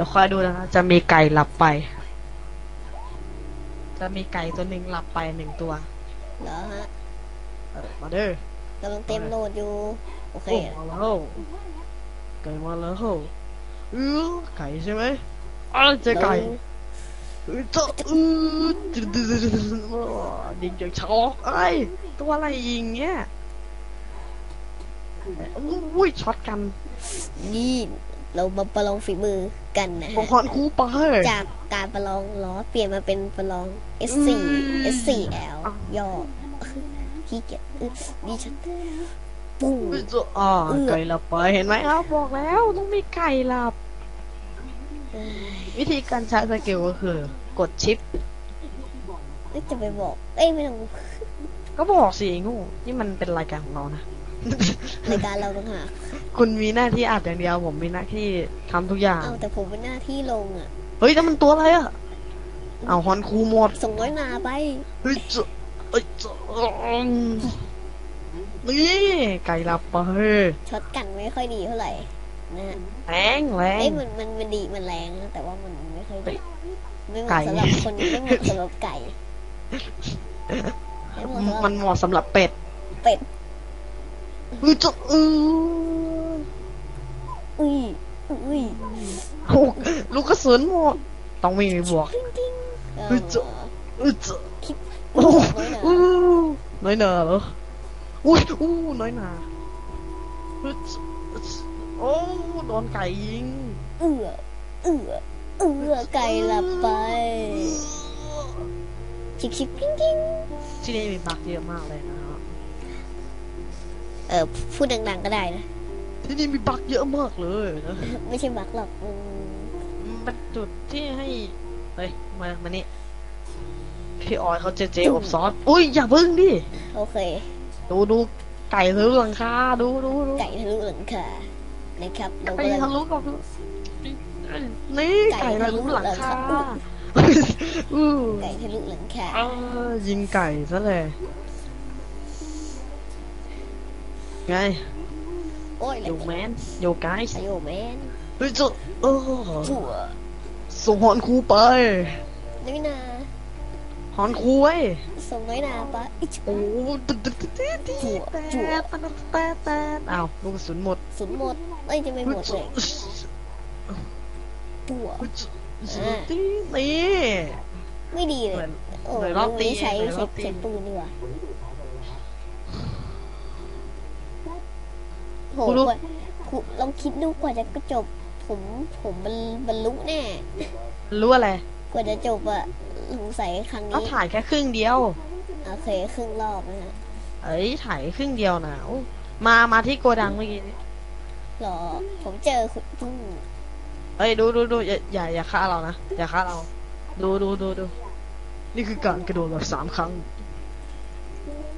ดี๋ยวคอยดูนะจะมีไก่หลับไป จะมีไก่ตัวหนึ่งหลับไปหนึ่งตัวเหรอฮะเออมาเด้อกำลังเต็มโหลดอยู่ โอเค โอ้มาแล้วไก่มาแล้วเออไก่ใช่ไหมอ้าวเจอไก่เออเจ้าเออยิงจากช็อกไอ้ยตัวอะไรยิงเงี้ยอุ้ยช็อตกันนี่ เรามาประลองฝีมือกันนะของฮะคอนคูไปจากการประลองล้อเปลี่ยนมาเป็นประลอง S4 S4L ย่อขี้เกียจอึ๊บดิฉันปุ้งอ่าเอื้อไก่หลับไปเห็นไหมครับบอกแล้วต้องมีไก่หลับเอ้ยวิธีการใช้สกิลก็คือ กดชิปเอ้ยจะไปบอก เอ้ยไม่ต้องก็บอกสิไอ้งูนี่มันเป็นรายการของเรานะรายการเราต้องหาก คุณมีหน้าที่อัดอย่างเดียว ผมมีหน้าที่ทำทุกอย่าง เอาแต่ผมเป็นหน้าที่ลงอะ เฮ้ยแล้วมันตัวอะไรอะเอาฮอนคูหมดส่งน้อยนาไป เฮ้ยเจ้าเอ้ยเจ้านี่ไก่หลับไปช็อตกันไม่ค่อยดีเท่าไหร่นะฮะแรงแรเอ้ยงมันมันมันดีมันแรงนะแต่ว่ามันไม่ค่อยเฮ้ดียไม่เหไก่มาะสำหรับคนไม่เหมาะสำหรับไก่ไม่เหมาะสำหรับมันเหมาะสำหรับเป็ด เป็ดเฮ้ยเจ้าเออ อุ้ยอุ้ยโอ้ลูกกระสุนหมดต้องวิ่งไปบวกติ้งติ้งเออเฮ้ยเจ้าเอ้ยเจ้าคิดโอ้โอ้อู้น้อยหนาเหรออุ้ยอู้น้อยหนาฮึดโอ้โดนไก่ยิงเอือเอือเอือไก่หลับไปชิกชิกกิ้งกิ้งที่นี่มีบักเยอะมากเลยนะครับเออพูดดังๆก็ได้นะ ที่นี่มีบักเยอะมากเลยนะไม่ใช่บักหรอกอืมมันเป็นจุดที่ให้เฮ้ยมามานี่พี่ออยเขาเจเจอบซอสอุ้ยอย่าพึ่งดิโอเค ดูดูไก่ทะลุหลังคาดูดูดูไก่ทะลุหลังคานะครับเราไก่กำลังทะลุกับนี่ไก่ไก่ทะลุหลังคาทะลุหลังคาอู้ไก่ทะลุหลังคาเออยิงไก่ซะเลยไง โอ้ยโยแมนโยไกส์โยแมนเฮ้ยเจ้าเออจั่วส่งหอนครูไปน้อยนาหอนครูไว้ยส่งน้อยนาปะอิจโอ้ตึ๊ดตึ๊ดตึ๊ดตึ๊ดตึ๊ดจั่วจั่วแป๊ดแป๊ดแป๊ดอ้าวลูกกระสุนหมดสุนหมดเอ้ยจะไม่หมดเลยจั่วอ่านี่ไม่ดีเลเหมือยนโอ้เหมือนยรอบตีนี้ใช้เหมือนรใช้อบตีใช้ปืนดีกว่า หคุณรู้กว่าคุณลองคิดดูกว่าจะจบ ผมผมบรรบรรลุแน่รู้อะไร กว่าจะจบอะสงสัยครั้งก็นี้ถ่ายแค่ครึ่งเดียว โอเคครึ่งรอบนะฮะเอ้ยถ่ายครึ่งเดียวนะโอ้มามาที่โกดังเมื่อกี้นี้หรอ ผมเจอคุณปุ้งเอ้ยดูดูดูอย่าอย่าอย่าฆ่าเรานะอย่าฆ่าเรา ดูดูดูดูนี่คือการกระโดดแบบสามครั้ง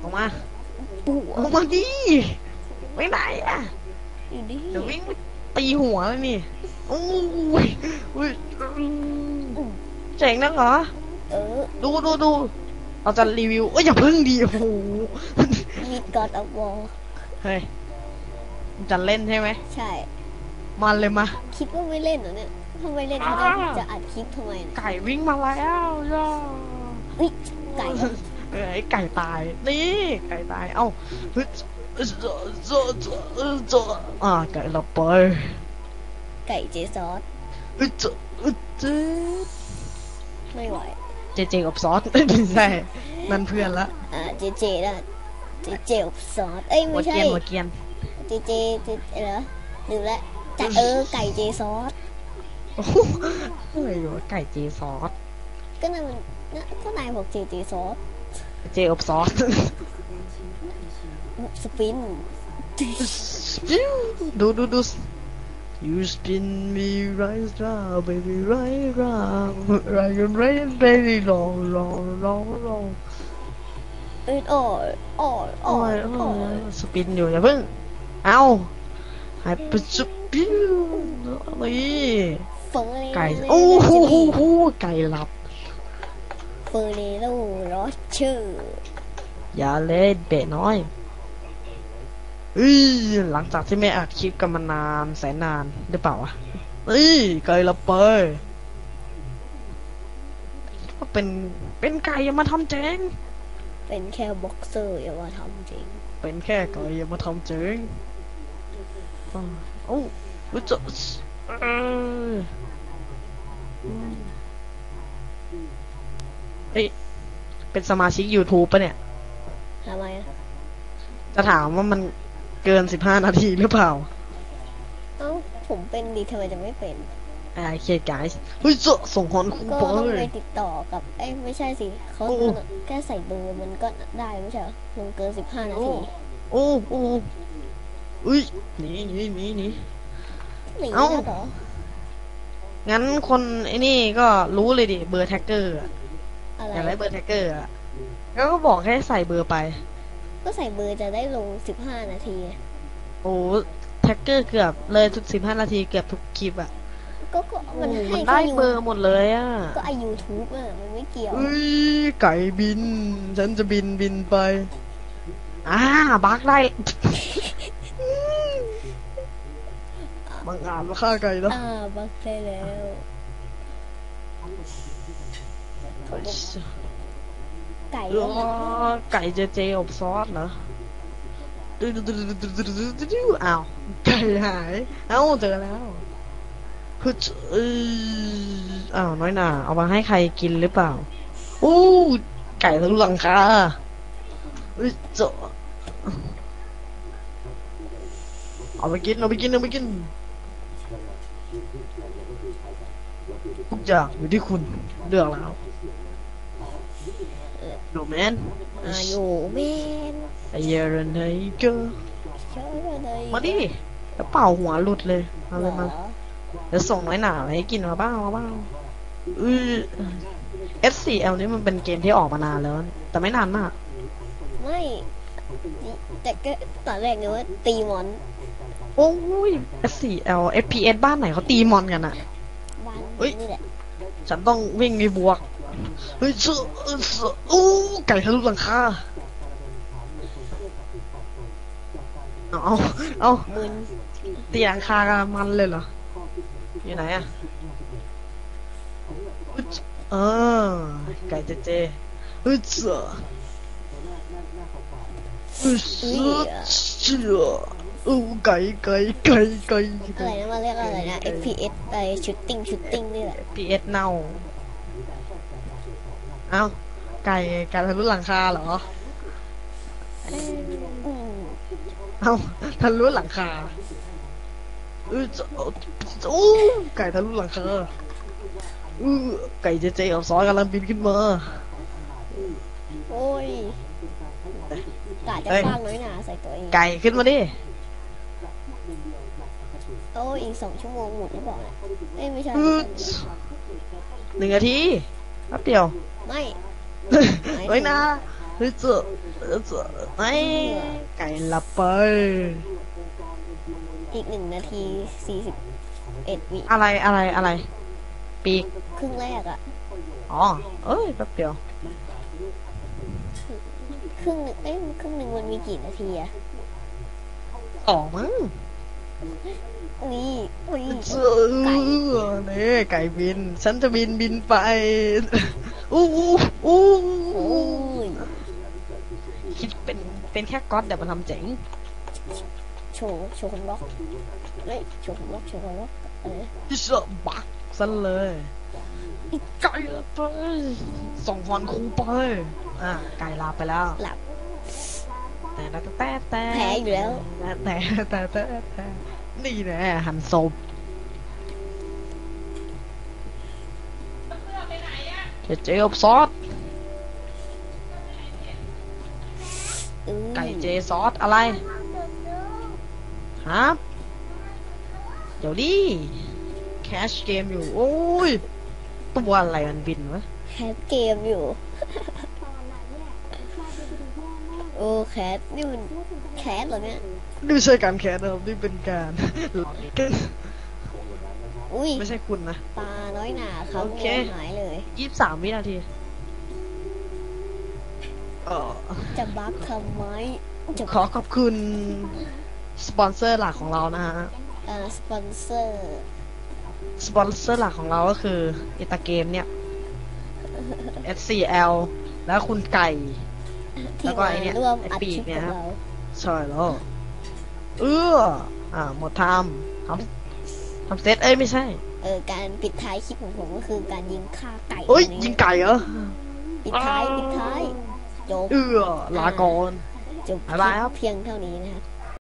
ออกมาปู่ออกมาดิ ไปไหนอะอยู่ดิเดี๋ยววิ่งไปตีหัวเลยนี่โอ้ยอุ้ยเจ๋งนักเหรอ เออดูดูดูเราจะรีวิวเอ้ยอย่าพึ่งดีโอ้โหมีกอดอวอลเฮ้ยมันจะเล่นใช่ไหมใช่ มันเลยมา คิดว่าไม่เล่นเหรอเนี่ยถ้าไม่เล่นเขาจะจะอัดคลิปทำไมเนี่ยไก่วิ่งมาแล้วย่าอุ๊ยไก่เออไอ้ไก่ตาย นี่ ไก่ตาย เอ้า เฮ้ยเจาเจาเจาเจาเจาอ่าไก่เราไปไก่เจซอสเฮ้ยเจเอ้ยเจ๊ไม่ไหวเจเจกับซอสไม่ใช่นั่นเพื่อนละอ่าเจเจนะเจเจกับซอสเอ้ยไม่ใช่เกียนหัวเกียนเจเจเจอะไรนะลืมละแต่เออไก่เจซอสโอ้โหอะไรวะไก่เจซอสก็นั่นมันก็นายบอกเจเจซอส เจกับซอสสปิน ดูดูดู You spin me right round baby right round right and right baby long long long long เอ้ยโอ้ยโอ้ยโอ้โอ้ยยโอ้โอ้ยยสปินอยู่อย่าเพิ่ง เอาหายไปสปินนี่เฟอร์เรไก่ โอ้โหโหโหไก่หลับ เฟอร์เรโรรอเชอร์ อย่าเล่นเบะน้อยเอ้ยหลังจากที่ไม่อัดคลิปกันมานานแสนนานหรือเปล่าวะนี่ไก่ละไปก็เป็นเป็นไก่อย่ามาทำเจ๊งเป็นแค่บ็อกเซอร์อย่าว่าทำจริงเป็นแค่ไก่อย่ามาทำเจ๊งอ้าวเอ้ารู้จักเอ้ย เอ้ย เป็นสมาชิก YouTube ปะเนี่ยทำไมอะจะถามว่ามันเกินสิบห้านาทีหรือเปล่าเอ้าผมเป็นดีทำไมจะไม่เป็นไอ้เคกายเฮ้ยจะส่งฮอนคูก็ปต้องเลไปย ติดต่อกับ เอ้ยไม่ใช่สิเขาโอ้ แค่ใส่เบอร์มันก็ได้ไม่ใช่เหรอลงเกินสิบห้านาโอ้ทีโอ้โอ้อุ้ยหนีหนีหนีหนี หนีเอ้า แล้วเหรองั้นคนไอ้นี่ก็รู้เลยดิ เบอร์แท็กเกอร์อะ อะไร อยากได้เบอร์แท็กเกอร์อะแล้วก็บอกให้ใส่เบอร์ไป ก็ใส่เบอร์จะได้ลงสิบห้านาที โอ้แท็กเกอร์เกือบเลยทุกสิบห้านาทีเกือบทุกคลิปอะก็ก็มันโอ้ให้มันได้แค่เบอร์หมดเลยอะก็ไอยูทูบอะมันไม่เกี่ยวอุ้ยไก่บิน ฉันจะบินบินไปอ่าบักได้บางอ่านมาฆ่าไก่แล้วอ่าบักได้แล้ว ไก่เอก็อไก่เจเจอบซอสเหรอดื้อดื้อดื้อดื้อดื้อดื้อดื้อดื้ออ้าวไก่หายเอ้าเจอแล้วคือเอออ้าวน้อยหน่าเอามาให้ใครกินหรือเปล่าอู้ไก่ทะลุหลังคาเฮ้ยเจาะเอาไปกินเอาไปกินเอาไปกินทุกอย่างอยู่ที่คุณเลือกแล้ว ดูแมนอายุเมนไอเยอรนไนเกอร์เชื่อเลยมาดิแล้วเป่าหัวหลุดเลยเอาเลยมาหรอเดี๋ยวส่งน้อยหนามาให้กินมาบ้างมาบ้างอือ S4L นี่มันเป็นเกมที่ออกมานานแล้ว แต่ไม่นานมาก ไม่แต่ก็ตอนแรกนึกว่าตีมอน โอ้ย S4L FPS บ้านไหนเขาตีมอนกันอะบ้านเฮ้ยนี่แหละฉันต้องวิ่งในบวก เฮ้ยเชื่อเออเชื่อโอ้ไก่ทะลุหลังคาเอาเอาเอามึนตีหลังคากันมันเลยเหรอ อยู่ไหนอะอึ๊ดเออ ไก่เจเจอึดเสืออึดเสือเสืออู้ไก่ไก่ไก่ไก่อะไรนะมาเรียกอะไรนะ FPS ไปชุดติ้งชุดติ้งนี่แหละพีเอสเน่า เอ้าไก่ไก่ทะลุหลังคาเหรออืมเอ้าทะลุหลังคาเออจะโอ้ไก่ทะลุหลังคาอือไก่เจเจกับซอยกำลังบินขึ้นมา โอ้ยกะจะเฮ้ยสร้างน้อยหนาใส่ตัวเอง ไก่ขึ้นมาดิ โอ้ยอีกสองชั่วโมงหมดหรือเปล่าเนี่ยเอ้ยไม่ใช่อืดหนึ่งนาที แป๊บเดียว ไม่ไว้นะเฮ้ยเจอเฮ้ยเจอไอ้ไก่หลับไปอีกหนึ่งนาทีสี่สิบเอ็ดวิอะไรอะไรอะไร ปีกครึ่งแรกอะอ๋อ เอ้ยแป๊บเดียว ครึ่งหนึ่งเอ้ยครึ่งหนึ่งมันมีกี่นาทีอะสองมั้ง นี่อุ้ยเจอนี่ไก่บิน ฉันจะบินบินไป อู้อู้อู้โอ้ยคิดเป็นเป็นแค่ก๊อตเดี๋ยวมันทำเจ๋ง โชว์โชว์คนบล็อกเฮ้ยโชว์คนบล็อกโชว์คนบล็อกเออที่เสือบักซะเลยไก่ละไปส่งฮอนคูไปอะไก่ลาไปแล้วหลับ แต่แต่แต่แต่แพ้อยู่แล้ว แต่แต่แต่แต่นี่แน่หันศพเจเจอบซอสอืมไก่เจซอสอะไรครับเดี๋ยวดิแคชเกมอยู่ โอ้ย ตัวอะไรมันบินวะแคสเกมอยู่ โอ้แคสนี่มันแคสเหรอเนี่ยนี่ไม่ใช่การแคสนะครับนี่เป็นการ อุ้ยไม่ใช่คุณนะ ตาน้อยหนาครับโอเค หายเลย ยี่สิบสามวินาทีเออจะบักทำไมจะขอขอบคุณสปอนเซอร์หลักของเรานะฮะอ่าสปอนเซอร์ สปอนเซอร์หลักของเราก็คืออิตาเกมเนี่ย SCL แล้วคุณไก่ ที่แล้วก็มาไอ้เนี่ยร่วมไอ้อัดปีคกลิปเนี่กัยบครับ เราใช่แล้ว เอออ่า หมดทำทำทำเซตเอ้ย ไม่ใช่ เออการปิดท้ายคลิปของผมก็คือการยิงฆ่าไก่เอ้ยอันนี้ยิงไก่เหรอ ปิดท้ายปิดท้ายจบเออลาก่อน จบบ๊ายบายครับ เพียงเท่านี้นะครับ